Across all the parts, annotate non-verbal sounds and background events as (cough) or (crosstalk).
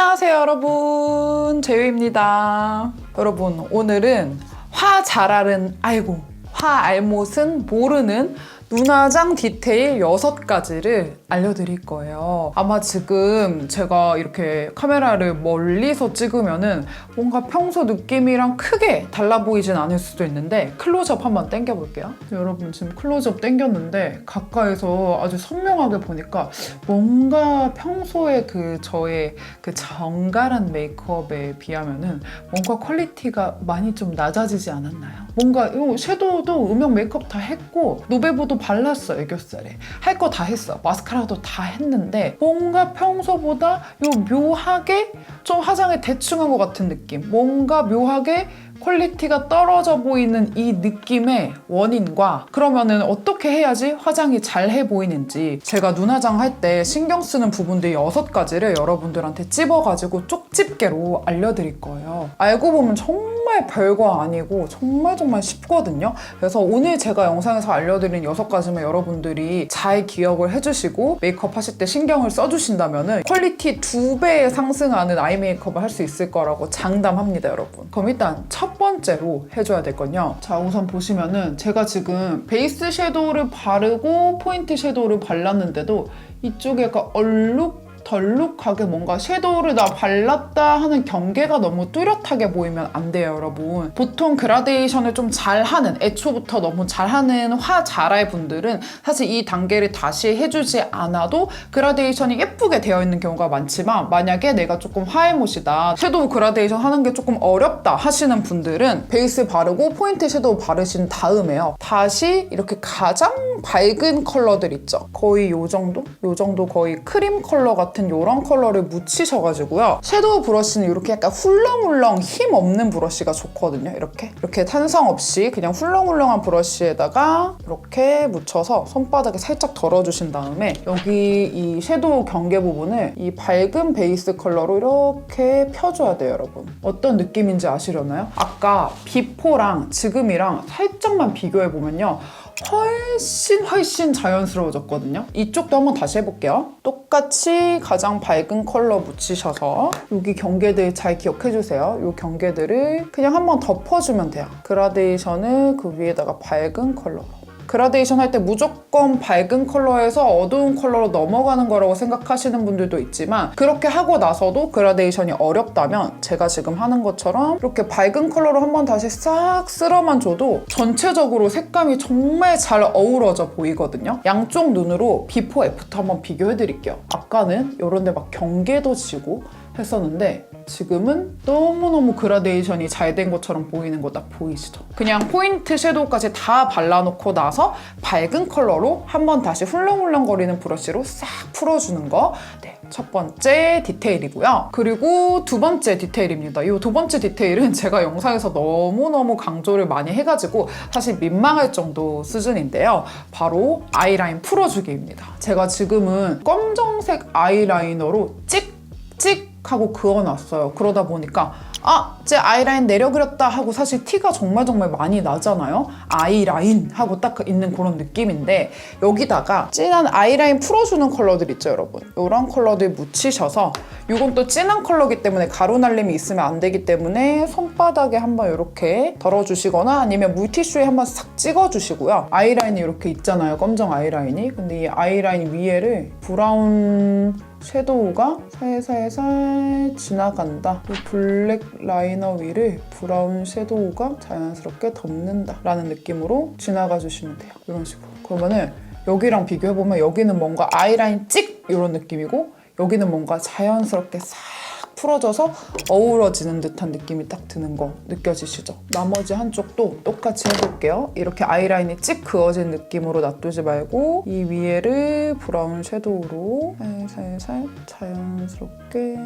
안녕하세요 여러분. 재유입니다. 여러분 오늘은 화 잘 알은 알고 화 알못은 모르는 눈화장 디테일 6가지를 알려드릴 거예요. 아마 지금 제가 이렇게 카메라를 멀리서 찍으면은 뭔가 평소 느낌이랑 크게 달라 보이진 않을 수도 있는데 클로즈업 한번 당겨볼게요. 여러분 지금 클로즈업 당겼는데 가까이서 아주 선명하게 보니까 뭔가 평소에 그 저의 그 정갈한 메이크업에 비하면은 뭔가 퀄리티가 많이 좀 낮아지지 않았나요? 뭔가 이 섀도우도 음영 메이크업 다 했고 노베보도 발랐어 애교살에. 할 거 다 했어. 마스카라도 다 했는데 뭔가 평소보다 요 묘하게 좀 화장을 대충 한 것 같은 느낌. 뭔가 묘하게 퀄리티가 떨어져 보이는 이 느낌의 원인과 그러면은 어떻게 해야지 화장이 잘 해 보이는지 제가 눈화장 할 때 신경 쓰는 부분들 여섯 가지를 여러분들한테 찝어가지고 쪽집게로 알려드릴 거예요. 알고 보면 정말 별거 아니고 정말 정말 쉽거든요. 그래서 오늘 제가 영상에서 알려드린 여섯 가지만 여러분들이 잘 기억을 해주시고 메이크업 하실 때 신경을 써주신다면은 퀄리티 두배 상승하는 아이 메이크업을 할 수 있을 거라고 장담합니다, 여러분. 그럼 일단 첫 번째로 해줘야 될 건요. 자, 우선 보시면은 제가 지금 베이스 섀도우를 바르고 포인트 섀도우를 발랐는데도 이쪽에 약간 얼룩 덜룩하게 뭔가 섀도우를 나 발랐다 하는 경계가 너무 뚜렷하게 보이면 안 돼요, 여러분. 보통 그라데이션을 좀 잘하는, 애초부터 너무 잘하는 화 잘할 분들은 사실 이 단계를 다시 해주지 않아도 그라데이션이 예쁘게 되어 있는 경우가 많지만 만약에 내가 조금 화해못이다, 섀도우 그라데이션 하는 게 조금 어렵다 하시는 분들은 베이스 바르고 포인트 섀도우 바르신 다음에요. 다시 이렇게 가장 밝은 컬러들 있죠. 거의 요 정도? 요 정도 거의 크림 컬러 같은 요런 컬러를 묻히셔가지고요. 섀도우 브러쉬는 이렇게 약간 훌렁훌렁 힘 없는 브러쉬가 좋거든요. 이렇게. 이렇게 탄성 없이 그냥 훌렁훌렁한 브러쉬에다가 이렇게 묻혀서 손바닥에 살짝 덜어주신 다음에 여기 이 섀도우 경계 부분을 이 밝은 베이스 컬러로 이렇게 펴줘야 돼요, 여러분. 어떤 느낌인지 아시려나요? 아까 비포랑 지금이랑 살짝만 비교해보면요. 훨씬 훨씬 자연스러워졌거든요. 이쪽도 한번 다시 해볼게요. 똑같이 가장 밝은 컬러 묻히셔서 여기 경계들 잘 기억해주세요. 이 경계들을 그냥 한번 덮어주면 돼요. 그라데이션을 그 위에다가 밝은 컬러로. 그라데이션 할 때 무조건 밝은 컬러에서 어두운 컬러로 넘어가는 거라고 생각하시는 분들도 있지만 그렇게 하고 나서도 그라데이션이 어렵다면 제가 지금 하는 것처럼 이렇게 밝은 컬러로 한번 다시 싹 쓸어만 줘도 전체적으로 색감이 정말 잘 어우러져 보이거든요. 양쪽 눈으로 비포 애프터 한번 비교해 드릴게요. 아까는 이런 데 막 경계도 지고 했었는데 지금은 너무너무 그라데이션이 잘 된 것처럼 보이는 거 딱 보이시죠? 그냥 포인트 섀도우까지 다 발라놓고 나서 밝은 컬러로 한번 다시 훌렁훌렁거리는 브러쉬로 싹 풀어주는 거. 네, 첫 번째 디테일이고요. 그리고 두 번째 디테일입니다. 이 두 번째 디테일은 (laughs) 제가 영상에서 너무너무 강조를 많이 해가지고 사실 민망할 정도 수준인데요. 바로 아이라인 풀어주기입니다. 제가 지금은 검정색 아이라이너로 찍찍 하고 그어놨어요. 그러다 보니까 아, 제 아이라인 내려 그렸다 하고 사실 티가 정말 정말 많이 나잖아요. 아이라인 하고 딱 있는 그런 느낌인데 여기다가 진한 아이라인 풀어주는 컬러들 있죠, 여러분. 이런 컬러들 묻히셔서 이건 또 진한 컬러기 때문에 가루 날림이 있으면 안 되기 때문에 손바닥에 한번 이렇게 덜어주시거나 아니면 물티슈에 한번 싹 찍어주시고요. 아이라인이 이렇게 있잖아요, 검정 아이라인이. 근데 이 아이라인 위에를 브라운 섀도우가 살살살 지나간다. 이 블랙 라이너 위를 브라운 섀도우가 자연스럽게 덮는다. 라는 느낌으로 지나가 주시면 돼요. 이런 식으로. 그러면은 여기랑 비교해보면 여기는 뭔가 아이라인 찍! 이런 느낌이고 여기는 뭔가 자연스럽게 싹 풀어져서 어우러지는 듯한 느낌이 딱 드는 거 느껴지시죠? 나머지 한쪽도 똑같이 해볼게요. 이렇게 아이라인이 찍 그어진 느낌으로 놔두지 말고 이 위에를 브라운 섀도우로 살살살 자연스럽게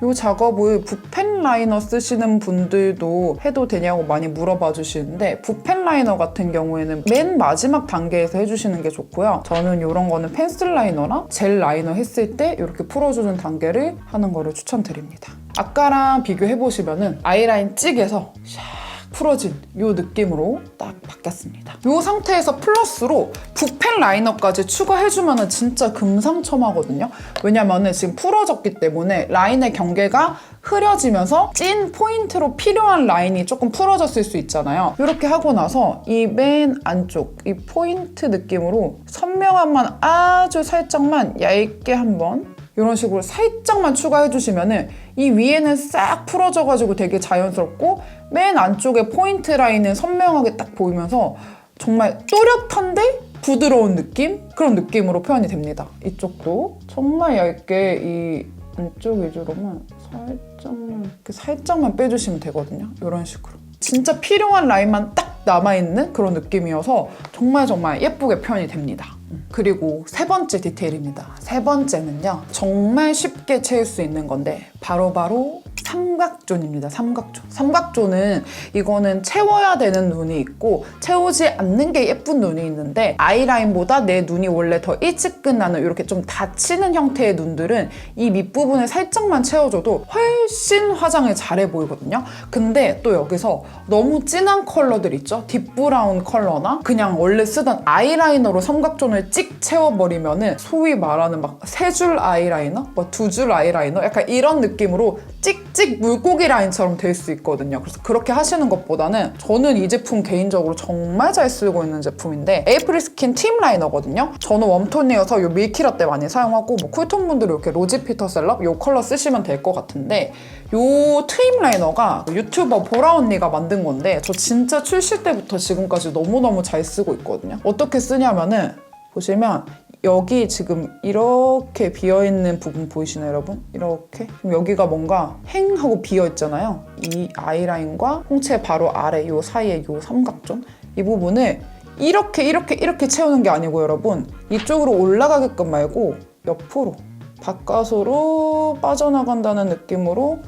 이 작업을 붓펜 라이너 쓰시는 분들도 해도 되냐고 많이 물어봐 주시는데 붓펜 라이너 같은 경우에는 맨 마지막 단계에서 해주시는 게 좋고요. 저는 이런 거는 펜슬 라이너랑 젤 라이너 했을 때 이렇게 풀어주는 단계를 하는 거를 추천드립니다. 아까랑 비교해 보시면은 아이라인 찍에서 샥 풀어진 이 느낌으로 딱 바뀌었습니다. 이 상태에서 플러스로 붓펜 라이너까지 추가해주면 진짜 금상첨화거든요. 왜냐면은 지금 풀어졌기 때문에 라인의 경계가 흐려지면서 찐 포인트로 필요한 라인이 조금 풀어졌을 수 있잖아요. 이렇게 하고 나서 이 맨 안쪽 이 포인트 느낌으로 선명함만 아주 살짝만 얇게 한번 이런 식으로 살짝만 추가해 주시면은 이 위에는 싹 풀어져 가지고 되게 자연스럽고 맨 안쪽에 포인트 라인은 선명하게 딱 보이면서 정말 또렷한데 부드러운 느낌? 그런 느낌으로 표현이 됩니다. 이쪽도 정말 얇게 이 안쪽 위주로만 살짝만 이렇게 살짝만 빼주시면 되거든요. 이런 식으로. 진짜 필요한 라인만 딱 남아있는 그런 느낌이어서 정말 정말 예쁘게 표현이 됩니다. 음. 그리고 세 번째 디테일입니다. 세 번째는요. 정말 쉽게 채울 수 있는 건데 바로바로 삼각존입니다. 삼각존. 삼각존은 이거는 채워야 되는 눈이 있고 채우지 않는 게 예쁜 눈이 있는데 아이라인보다 내 눈이 원래 더 일찍 끝나는 이렇게 좀 닫히는 형태의 눈들은 이 밑부분을 살짝만 채워줘도 훨씬 화장을 잘해 보이거든요. 근데 또 여기서 너무 진한 컬러들 있죠? 딥브라운 컬러나 그냥 원래 쓰던 아이라이너로 삼각존을 찍 채워버리면은 소위 말하는 막 세 줄 아이라이너? 뭐 두 줄 아이라이너? 약간 이런 느낌으로 찍찍 물고기 라인처럼 될 수 있거든요. 그래서 그렇게 하시는 것보다는 저는 이 제품 개인적으로 정말 잘 쓰고 있는 제품인데 에이프릴 스킨 팀 라이너거든요. 저는 웜톤이어서 이 밀키라떼 많이 사용하고 뭐 쿨톤 분들은 이렇게 로지 피터 셀럽 이 컬러 쓰시면 될 것 같은데 이 트임 라이너가 유튜버 보라 언니가 만든 건데 저 진짜 출시 때부터 지금까지 너무너무 잘 쓰고 있거든요. 어떻게 쓰냐면은 보시면 여기 지금 이렇게 비어있는 부분 보이시나요 여러분? 이렇게? 그럼 여기가 뭔가 행 하고 비어있잖아요. 이 아이라인과 홍채 바로 아래 요 사이에 요 삼각존? 이 부분을 이렇게 이렇게 이렇게 채우는 게 아니고 여러분. 이쪽으로 올라가게끔 말고 옆으로 바깥으로 빠져나간다는 느낌으로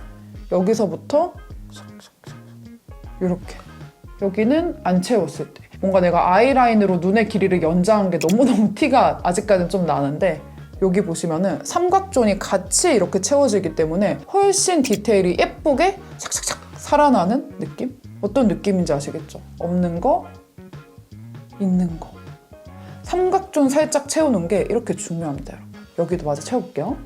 여기서부터 이렇게. 여기는 안 채웠을 때 뭔가 내가 아이라인으로 눈의 길이를 연장한 게 너무너무 (laughs) 티가 아직까지는 좀 나는데 여기 보시면은 삼각존이 같이 이렇게 채워지기 때문에 훨씬 디테일이 예쁘게 착착착 살아나는 느낌? 어떤 느낌인지 아시겠죠? 없는 거, 있는 거. 삼각존 살짝 채우는 게 이렇게 중요합니다, 여러분. 여기도 마저 채울게요.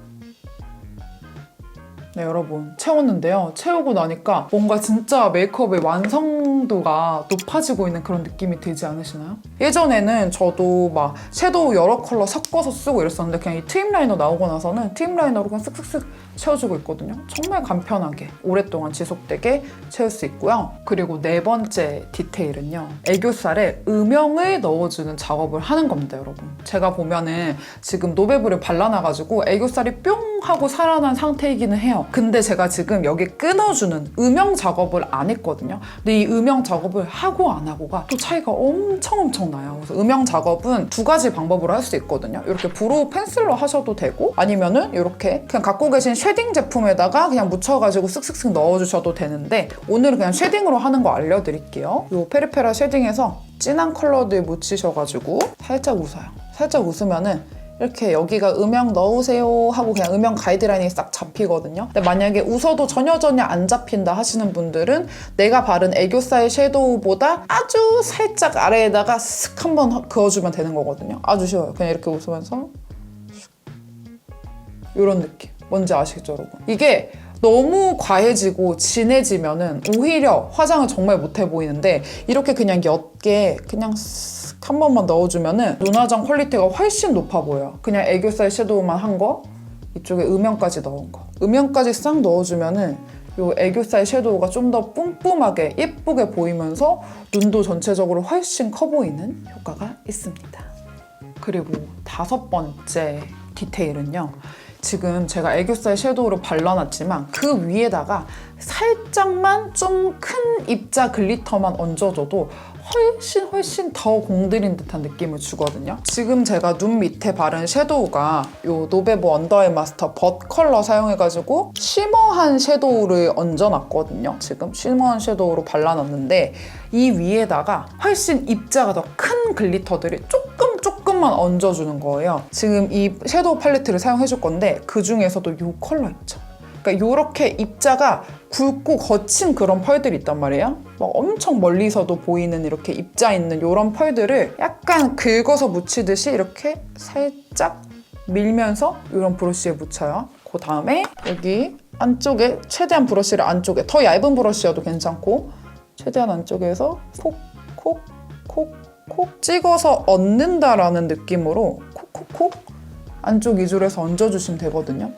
네, 여러분. 채웠는데요. 채우고 나니까 뭔가 진짜 메이크업의 완성도가 높아지고 있는 그런 느낌이 들지 않으시나요? 예전에는 저도 막 섀도우 여러 컬러 섞어서 쓰고 이랬었는데 그냥 이 트임 라이너 나오고 나서는 트임 라이너로 그냥 쓱쓱쓱 채워주고 있거든요. 정말 간편하게 오랫동안 지속되게 채울 수 있고요. 그리고 네 번째 디테일은요. 애교살에 음영을 넣어주는 작업을 하는 겁니다, 여러분. 제가 보면은 지금 노베브를 발라놔가지고 애교살이 뿅 하고 살아난 상태이기는 해요. 근데 제가 지금 여기 끊어주는 음영 작업을 안 했거든요. 근데 이 음영 작업을 하고 안 하고가 또 차이가 엄청 엄청 나요. 그래서 음영 작업은 두 가지 방법으로 할 수 있거든요. 이렇게 브로우 펜슬로 하셔도 되고 아니면은 이렇게 그냥 갖고 계신 쉐딩 제품에다가 그냥 묻혀가지고 쓱쓱쓱 넣어주셔도 되는데 오늘은 그냥 쉐딩으로 하는 거 알려드릴게요. 이 페리페라 쉐딩에서 진한 컬러들 묻히셔가지고 살짝 웃어요. 살짝 웃으면은 이렇게 여기가 음영 넣으세요 하고 그냥 음영 가이드라인이 싹 잡히거든요. 근데 만약에 웃어도 전혀 전혀 안 잡힌다 하시는 분들은 내가 바른 애교살 섀도우보다 아주 살짝 아래에다가 슥 한번 그어주면 되는 거거든요. 아주 쉬워요. 그냥 이렇게 웃으면서 이런 느낌. 뭔지 아시겠죠, 여러분? 이게 너무 과해지고 진해지면은 오히려 화장을 정말 못해 보이는데 이렇게 그냥 옅게 그냥 쓱 한 번만 넣어주면은 눈화장 퀄리티가 훨씬 높아 보여요. 그냥 애교살 섀도우만 한 거, 이쪽에 음영까지 넣은 거. 음영까지 싹 넣어주면은 요 애교살 섀도우가 좀 더 뿜뿜하게 예쁘게 보이면서 눈도 전체적으로 훨씬 커 보이는 효과가 있습니다. 그리고 다섯 번째 디테일은요. 지금 제가 애교살 섀도우로 발라놨지만 그 위에다가 살짝만 좀 큰 입자 글리터만 얹어줘도 훨씬 훨씬 더 공들인 듯한 느낌을 주거든요. 지금 제가 눈 밑에 바른 섀도우가 이 노베브 언더아이 마스터 벗 컬러 사용해가지고 쉬머한 섀도우를 얹어놨거든요. 지금 쉬머한 섀도우로 발라놨는데 이 위에다가 훨씬 입자가 더 큰 글리터들이 조금 조금만 얹어주는 거예요. 지금 이 섀도우 팔레트를 사용해줄 건데 그 중에서도 이 컬러 있죠. 그러니까 이렇게 입자가 굵고 거친 그런 펄들이 있단 말이에요. 막 엄청 멀리서도 보이는 이렇게 입자 있는 이런 펄들을 약간 긁어서 묻히듯이 이렇게 살짝 밀면서 이런 브러쉬에 묻혀요. 그 다음에 여기 안쪽에 최대한 브러쉬를 안쪽에 더 얇은 브러쉬여도 괜찮고 최대한 안쪽에서 콕 콕 콕콕콕 찍어서 얹는다라는 느낌으로 콕콕콕 안쪽 해서 얹어주시면 되거든요.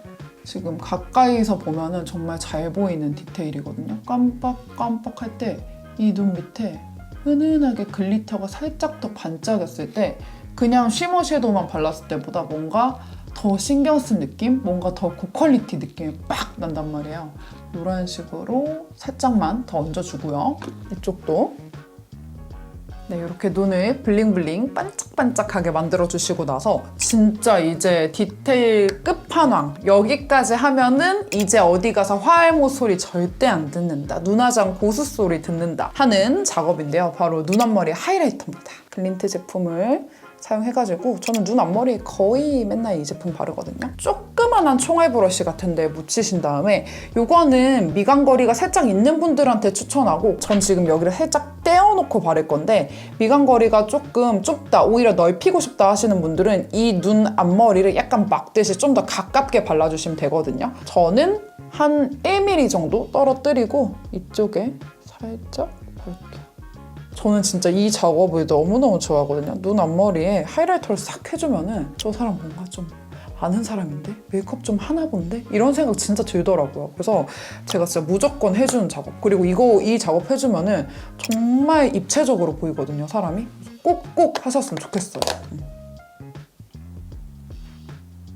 지금 가까이서 보면은 정말 잘 보이는 디테일이거든요. 깜빡깜빡 할 때 이 눈 밑에 은은하게 글리터가 살짝 더 반짝였을 때 그냥 쉬머 섀도우만 발랐을 때보다 뭔가 더 신경 쓴 느낌? 뭔가 더 고퀄리티 느낌이 빡 난단 말이에요. 이런 식으로 살짝만 더 얹어주고요. 이쪽도 네, 이렇게 눈을 블링블링 반짝반짝하게 만들어주시고 나서 진짜 이제 디테일 끝 판왕 여기까지 하면은 이제 어디 가서 화알못 소리 절대 안 듣는다. 눈화장 고수 소리 듣는다. 하는 작업인데요. 바로 눈 앞머리 하이라이터입니다. 글린트 제품을 사용해가지고 저는 눈 앞머리에 거의 맨날 이 제품 바르거든요. 조그만한 총알 브러쉬 같은데 묻히신 다음에 이거는 미간거리가 살짝 있는 분들한테 추천하고 전 지금 여기를 살짝 떼어놓고 바를 건데 미간거리가 조금 좁다 오히려 넓히고 싶다 하시는 분들은 이 눈 앞머리를 약간 막듯이 좀 더 가깝게 발라주시면 되거든요. 저는 한 1mm 정도 떨어뜨리고 이쪽에 살짝. 저는 진짜 이 작업을 너무너무 좋아하거든요. 눈 앞머리에 하이라이터를 싹 해주면은 저 사람 뭔가 좀 아는 사람인데? 메이크업 좀 하나 본데? 이런 생각 진짜 들더라고요. 그래서 제가 진짜 무조건 해주는 작업. 그리고 이거, 이 작업 해주면은 정말 입체적으로 보이거든요, 사람이. 꼭꼭 하셨으면 좋겠어요. 음.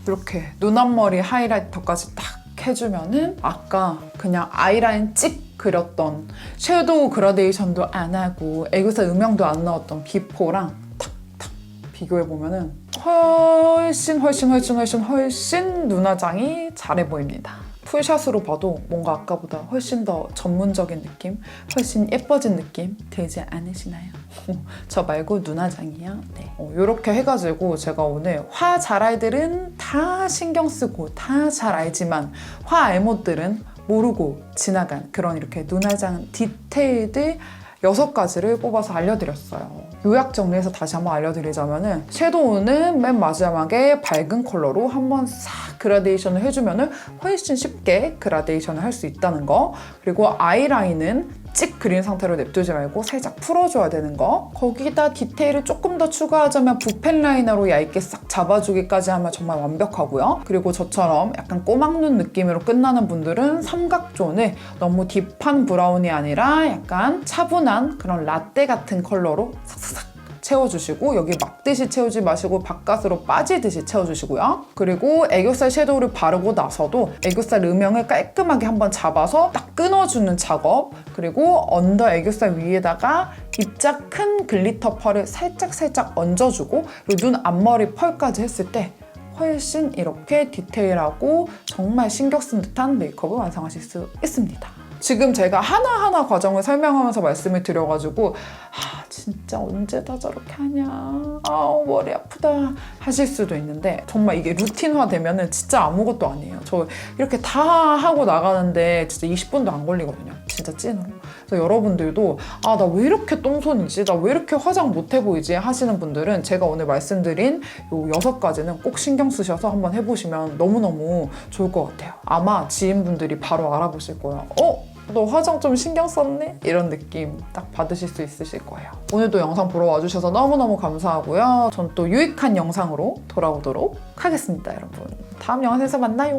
이렇게 눈 앞머리 하이라이터까지 딱 해주면은 아까 그냥 아이라인 찍 그렸던 섀도우 그라데이션도 안 하고 애교살 음영도 안 넣었던 비포랑 탁탁 비교해 보면은 훨씬 훨씬 훨씬 훨씬 훨씬 눈화장이 잘해 보입니다. 풀샷으로 봐도 뭔가 아까보다 훨씬 더 전문적인 느낌, 훨씬 예뻐진 느낌 들지 않으시나요? (laughs) 저 말고 눈화장이요. 네. 이렇게 해가지고 제가 오늘 화 잘 알들은 다 신경 쓰고 다 잘 알지만 화 알못들은 모르고 지나간 그런 이렇게 눈화장 디테일들 여섯 가지를 뽑아서 알려드렸어요. 요약 정리해서 다시 한번 알려드리자면은 섀도우는 맨 마지막에 밝은 컬러로 한번 싹 그라데이션을 해주면은 훨씬 쉽게 그라데이션을 할 수 있다는 거. 그리고 아이라인은 찍 그린 상태로 냅두지 말고 살짝 풀어줘야 되는 거. 거기다 디테일을 조금 더 추가하자면 붓펜 라이너로 얇게 싹 잡아주기까지 하면 정말 완벽하고요. 그리고 저처럼 약간 꼬막눈 느낌으로 끝나는 분들은 삼각존을 너무 딥한 브라운이 아니라 약간 차분한 그런 라떼 같은 컬러로 싹싹싹 채워주시고 여기 막듯이 채우지 마시고 바깥으로 빠지듯이 채워주시고요. 그리고 애교살 섀도우를 바르고 나서도 애교살 음영을 깔끔하게 한번 잡아서 딱 끊어주는 작업 그리고 언더 애교살 위에다가 입자 큰 글리터 펄을 살짝살짝 얹어주고 그리고 눈 앞머리 펄까지 했을 때 훨씬 이렇게 디테일하고 정말 신경 쓴 듯한 메이크업을 완성하실 수 있습니다. 지금 제가 하나하나 과정을 설명하면서 말씀을 드려가지고 아 진짜 언제 다 저렇게 하냐? 아우 머리 아프다 하실 수도 있는데 정말 이게 루틴화 되면은 진짜 아무것도 아니에요. 저 이렇게 다 하고 나가는데 진짜 20분도 안 걸리거든요. 진짜 찐으로. 그래서 여러분들도 아 나 왜 이렇게 똥손이지? 나 왜 이렇게 화장 못해 보이지? 하시는 분들은 제가 오늘 말씀드린 요 여섯 가지는 꼭 신경 쓰셔서 한번 해보시면 너무너무 좋을 것 같아요. 아마 지인분들이 바로 알아보실 거예요. 어? 너 화장 좀 신경 썼네? 이런 느낌 딱 받으실 수 있으실 거예요. 오늘도 영상 보러 와주셔서 너무너무 감사하고요. 전 또 유익한 영상으로 돌아오도록 하겠습니다, 여러분. 다음 영상에서 만나요.